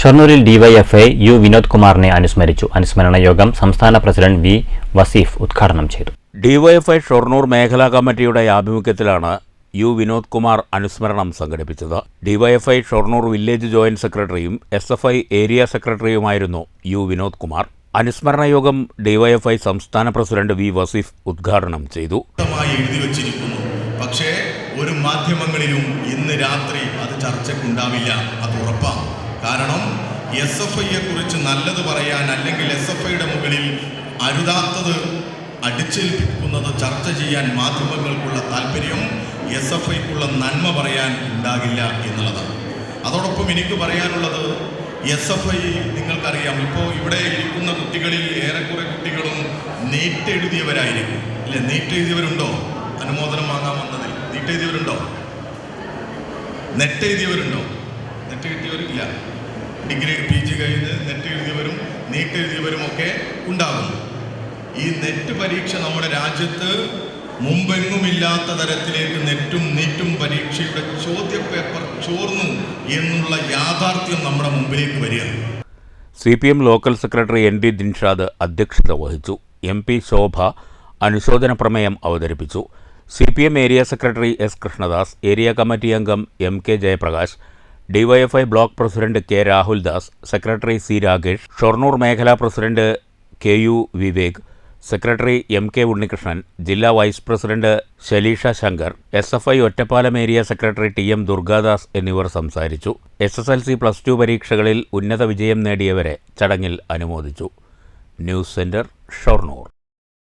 ഷൊർണൂരിൽ DYFI U Vinod കുമാറിനെ അനുസ്മരിച്ചു. അനുസ്മരണ യോഗം സംസ്ഥാന പ്രസിഡന്റ് വി വസീഫ് ഉദ്ഘാടനം ചെയ്തു. ഡിവൈഎഫ്ഐ ഷൊർണൂർ മേഖലാ കമ്മിറ്റിയുടെ ആഭിമുഖ്യത്തിലാണ് യു വിനോദ് കുമാർ അനുസ്മരണം സംഘടിപ്പിച്ചത്. ഡിവൈഎഫ്ഐ ഷൊർണൂർ വില്ലേജ് ജോയിന്റ് സെക്രട്ടറിയും എസ് എഫ് ഐ ഏരിയ സെക്രട്ടറിയുമായിരുന്നു യു വിനോദ് കുമാർ. അനുസ്മരണ യോഗം ഡിവൈഎഫ്ഐ സംസ്ഥാന പ്രസിഡന്റ് വി വസീഫ് ഉദ്ഘാടനം ചെയ്തു. എഴുതി വച്ചിരിക്കുന്നു. പക്ഷേ ഒരു മാധ്യമങ്ങളിലും ഇന്ന് രാത്രി അത് ചർച്ചയ്ക്കുണ്ടാവില്ല. അത് ഉറപ്പാണ്. കാരണം എസ് എഫ് ഐയെ കുറിച്ച് നല്ലത് പറയാൻ അല്ലെങ്കിൽ എസ് എഫ് ഐയുടെ മുകളിൽ അരുതാത്തത് അടിച്ചേൽപ്പിക്കുന്നത് ചർച്ച ചെയ്യാൻ മാധ്യമങ്ങൾക്കുള്ള താല്പര്യം എസ് എഫ് ഐക്കുള്ള നന്മ പറയാൻ ഉണ്ടാകില്ല എന്നുള്ളതാണ്. അതോടൊപ്പം എനിക്ക് പറയാനുള്ളത് എസ് എഫ് ഐ നിങ്ങൾക്കറിയാം ഇപ്പോൾ ഇവിടെ ഇരിക്കുന്ന കുട്ടികളിൽ ഏറെക്കുറെ കുട്ടികളും നീറ്റ് എഴുതിയവരായിരിക്കും അല്ലെ നീറ്റ് എഴുതിയവരുണ്ടോ അനുമോദനം വാങ്ങാൻ വന്നതിൽ. നീറ്റ് എഴുതിയവരുണ്ടോ നെറ്റ് നെറ്റ് കിട്ടിയവരില്ല. ഡിഗ്രി പി ജി കഴിഞ്ഞ് നെറ്റ് എഴുതിയവരും നീറ്റ് എഴുതിയവരും ഒക്കെ ഉണ്ടാകും ഈ നെറ്റ് പരീക്ഷ നമ്മുടെ രാജ്യത്ത് മുമ്പെങ്ങുമില്ലാത്ത തരത്തിലേക്ക് നെറ്റും നീറ്റും പരീക്ഷയുടെ ചോദ്യപേപ്പർ ചോർന്നു എന്നുള്ള യാഥാർത്ഥ്യം നമ്മുടെ മുമ്പിലേക്ക് വരികയാണ്. C P M local secretary N D Dinshad അധ്യക്ഷത വഹിച്ചു. എം പി ശോഭ അനുശോചന പ്രമേയം അവതരിപ്പിച്ചു. C P M area secretary S Krishnadas area committee അംഗം M K Jayaprakash DYFI block president K Rahuldas secretary C Rakesh Shoranur മേഖലാ president K U Vivek secretary M K Unnikrishnan ജില്ലാ vice president Shaleesha Shankar S F I Ottapalam area secretary T M Durgadas എന്നിവർ സംസാരിച്ചു. S S L C plus two പരീക്ഷകളിൽ ഉന്നത വിജയം നേടിയവരെ ചടങ്ങിൽ അനുമോദിച്ചു. News centre Shoranur.